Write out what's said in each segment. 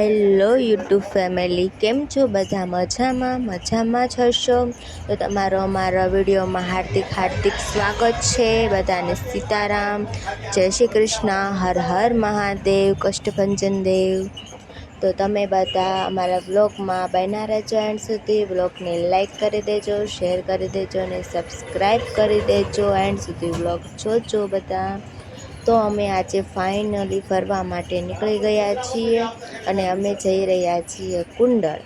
Hello YouTube family, કેમ છો બધા મજામાં? મજામાં જ હશો? તો તમારો અમારા વિડીયોમાં હાર્દિક હાર્દિક સ્વાગત છે બધાને. સીતારામ, જય શ્રી કૃષ્ણ, હર હર મહાદેવ, કષ્ટભંજન દેવ. તો તમે બધા અમારા બ્લોગમાં બન્યા રહેજો એન્ડ સુધી બ્લોગને લાઈક કરી દેજો, શેર કરી દેજો અને સબસ્ક્રાઈબ કરી દેજો. એન્ડ સુધી બ્લોગ જોજો બધા. તો અમે આજે ફાઇનલી ફરવા માટે નીકળી ગયા છીએ અને અમે જઈ રહ્યા છીએ કુંડળ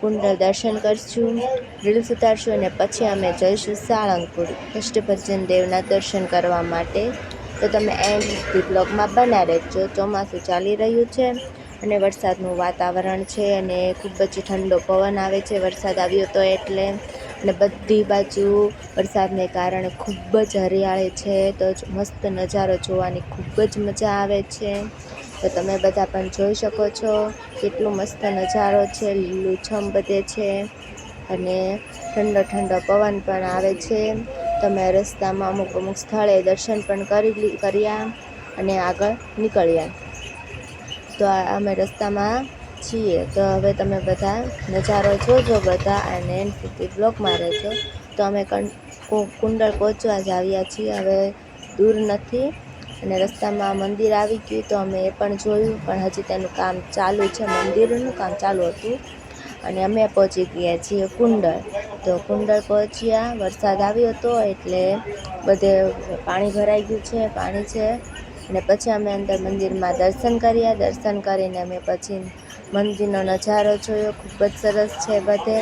કુંડળ દર્શન કરશું રીલ્સ ઉતારશું અને પછી અમે જઈશું સાળંગપુર કષ્ટભજન દેવના દર્શન કરવા માટે. તો તમે એન્ડ બ્લોગમાં બના રહેજો, ચોમાસું ચાલી રહ્યું છે અને વરસાદનું વાતાવરણ છે અને ખૂબ જ ઠંડો પવન આવે છે, વરસાદ આવ્યો તો એટલે અને બધી બાજુ વરસાદને કારણે ખૂબ જ હરિયાળી છે, તો જ મસ્ત નજારો જોવાની ખૂબ જ મજા આવે છે. તો તમે બધા પણ જોઈ શકો છો કેટલો મસ્ત નજારો છે લીલુંછમ બધે છે અને ઠંડો ઠંડો પવન પણ આવે છે. તમે રસ્તામાં અમુક અમુક સ્થળે દર્શન પણ કરી કર્યા અને આગળ નીકળ્યા. તો અમે રસ્તામાં છીએ. તો હવે તમે બધા નજારો જોજો બધા અને એન્ડ સુધી બ્લોકમાં રહેજો. તો અમે કુંડળ પહોંચવા જ આવ્યા છીએ. હવે દૂર નથી અને રસ્તામાં મંદિર આવી ગયું તો અમે એ પણ જોયું. પણ હજી તેનું કામ ચાલુ છે. મંદિરનું કામ ચાલુ હતું અને અમે પહોંચી ગયા છીએ કુંડળ. તો કુંડળ પહોંચ્યા. વરસાદ આવ્યો હતો એટલે બધે પાણી ભરાઈ ગયું છે, પાણી છે. અને પછી અમે અંદર મંદિરમાં દર્શન કર્યા. દર્શન કરીને અમે પછી મંદિરનો નજારો જોયો, ખૂબ જ સરસ છે બધે.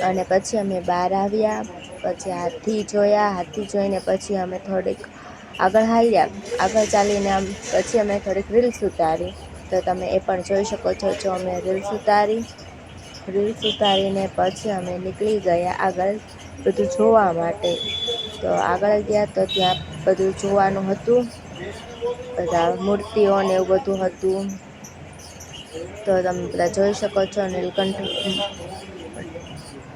અને પછી અમે બહાર આવ્યા, પછી હાથી જોયા, હાથી જોઈને પછી અમે થોડીક આગળ હાલ્યા. આગળ ચાલીને આમ પછી અમે થોડીક રીલ્સ ઉતારી. તો તમે એ પણ જોઈ શકો છો, જો અમે રીલ્સ ઉતારી. રીલ્સ ઉતારીને પછી અમે નીકળી ગયા આગળ બધું જોવા માટે. તો આગળ ગયા તો ત્યાં બધું જોવાનું હતું. બધા મૂર્તિઓને એવું બધું હતું. તો તમે બધા જોઈ શકો છો નીલકંઠ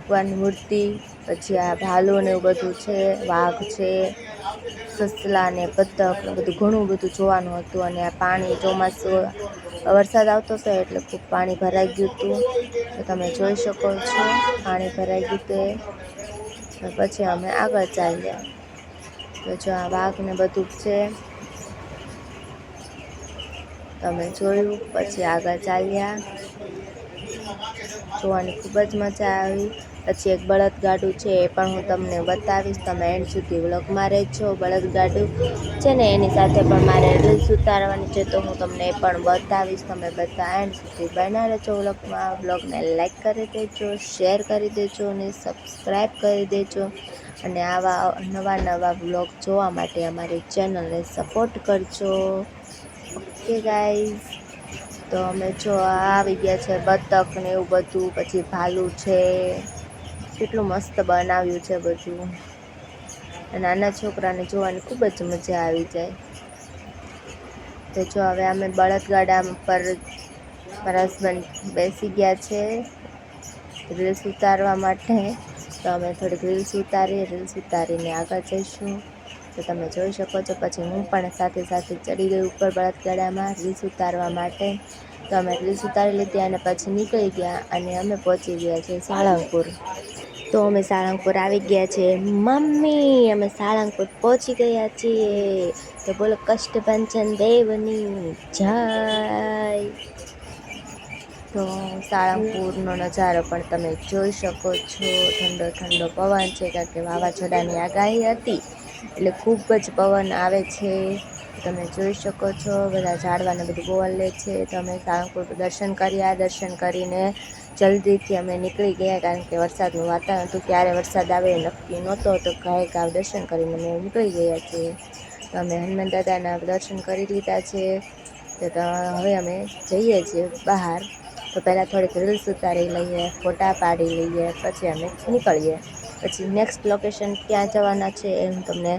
ભગવાનની મૂર્તિ, પછી આ ભાલુ ને એવું બધું છે, વાઘ છે, સસલા ને બતક બધું ઘણું બધું જોવાનું હતું અને આ પાણી ચોમાસું વરસાદ આવતો હતો એટલે ખૂબ પાણી ભરાઈ ગયું હતું. તો તમે જોઈ શકો છો પાણી ભરાઈ ગયું તે પછી અમે આગળ ચાલ્યા. તો જો આ વાઘ ને બધું છે તમે જોયું, પછી આગળ ચાલ્યા. જોવાની ખૂબ જ મજા આવી. પછી એક બળદગાડું છે, એ પણ હું તમને બતાવીશ. તમે એન્ડ સુધી વ્લોગમાં રહેજો, બળદગાડું. છે ને, એની સાથે પણ મારે રીલ્સ ઉતારવાની છે, તો હું તમને એ પણ બતાવીશ. તમે બધા એન્ડ સુધી બના રહેજો વ્લોગમાં. વ્લોગને લાઇક કરી દેજો, શેર કરી દેજો અને સબસ્ક્રાઈબ કરી દેજો. અને આવા નવા નવા વ્લોગ જોવા માટે અમારી ચેનલને સપોર્ટ કરજો. ઓકે ગાઈઝ તો અમે જો આવી ગયા છે બતક ને એવું બધું, પછી ભાલું છે. કેટલું મસ્ત બનાવ્યું છે બધું. નાના છોકરાને જોવાની ખૂબ જ મજા આવી જાય. તો જો હવે અમે બળદગાડા પર મારા હસબન્ડ બેસી ગયા છે રીલ્સ ઉતારવા માટે. તો અમે થોડીક રીલ્સ ઉતારી રીલ્સ ઉતારીને આગળ જઈશું. તો તમે જોઈ શકો છો, પછી હું પણ સાથે સાથે ચડી ગઈ ઉપર બળદગાડામાં રીસ ઉતારવા માટે. તો અમે રીસ ઉતારી લીધી અને પછી નીકળી ગયા અને અમે પહોંચી ગયા છીએ સાળંગપુર. તો અમે સાળંગપુર આવી ગયા છીએ. મમ્મી, અમે સાળંગપુર પહોંચી ગયા છીએ. તો બોલો, કષ્ટભંજન દેવની જય. તો સાળંગપુરનો નજારો પણ તમે જોઈ શકો છો. ઠંડો ઠંડો પવન છે, કારણ કે વાવાઝોડાની આગાહી હતી. એટલે ખૂબ જ પવન આવે છે. તમે જોઈ શકો છો, બધા ઝાડવાને બધું બોલે છે. તો અમે સાળંગપુર દર્શન કર્યા. દર્શન કરીને જલ્દીથી અમે નીકળી ગયા કારણ કે વરસાદનું વાતાવરણ હતું. ક્યારે વરસાદ આવે નક્કી નહોતો. તો ગાય ગાવ દર્શન કરીને અમે નીકળી ગયા છીએ. તો અમે હનુમાન દાદાના દર્શન કરી લીધા છે. તો હવે અમે જઈએ છીએ બહાર. તો પહેલાં થોડીક રીલ્સ ઉતારી લઈએ, ફોટા પાડી લઈએ, પછી અમે નીકળીએ. પછી નેક્સ્ટ લોકેશન ક્યાં જવાના છે એમ તમને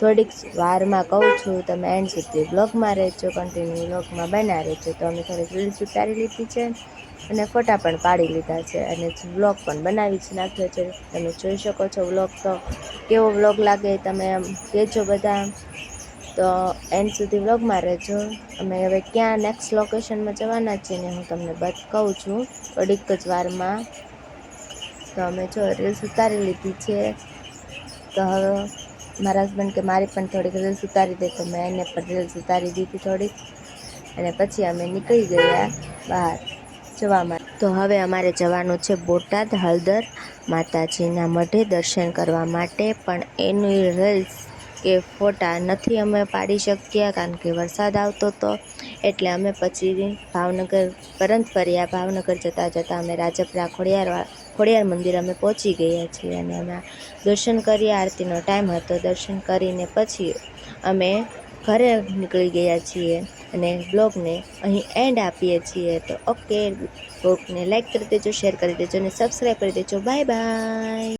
થોડીક વારમાં કહું છું. તમે એન્ડ સુધી બ્લોગમાં રહેજો કન્ટિન્યુ બ્લોગમાં બના રહેજો. તો અમે થોડીક રીલ્સ ઉતારી લીધી છે અને ફોટા પણ પાડી લીધા છે અને વ્લોગ પણ બનાવી જ નાખ્યો છે. તમે જોઈ શકો છો વ્લોગ તો કેવો વ્લોગ લાગે તમે એમ કહેજો બધા. તો એન્ડ સુધી વ્લોગમાં રહેજો. અમે હવે ક્યાં નેક્સ્ટ લોકેશનમાં જવાના છીએ ને હું તમને બધ કહું છું. થોડીક જ વારમાં તો અમે જો રીલ્સ ઉતારી લીધી છે. તો હવે મારા હસબન્ડ કે મારી પણ થોડીક રીલ્સ ઉતારી દે, તો મેં એને પણ રીલ્સ ઉતારી દીધી થોડીક. અને પછી અમે નીકળી ગયા બહાર જવા તો હવે અમારે જવાનું છે બોટાદ હળદર માતાજીના મઢે દર્શન કરવા માટે, પણ એની રીલ્સ કે ફોટા નથી અમે પાડી શક્યા, કારણ કે વરસાદ આવતો હતો એટલે અમે પછી ભાવનગર, પરત ફર્યા ભાવનગર જતાં જતાં અમે રાજપરા ખોડિયાર ખોડિયાર મંદિર અમે પહોંચી ગયા છીએ અને અમે દર્શન કરી, આરતીનો ટાઈમ હતો. દર્શન કરીને પછી અમે ઘરે નીકળી ગયા છીએ અને બ્લોગને અહીં એન્ડ આપીએ છીએ. તો ઓકે બ્લોગને લાઈક કરી દેજો શેર કરી દેજો અને સબસ્ક્રાઈબ કરી દેજો. Bye bye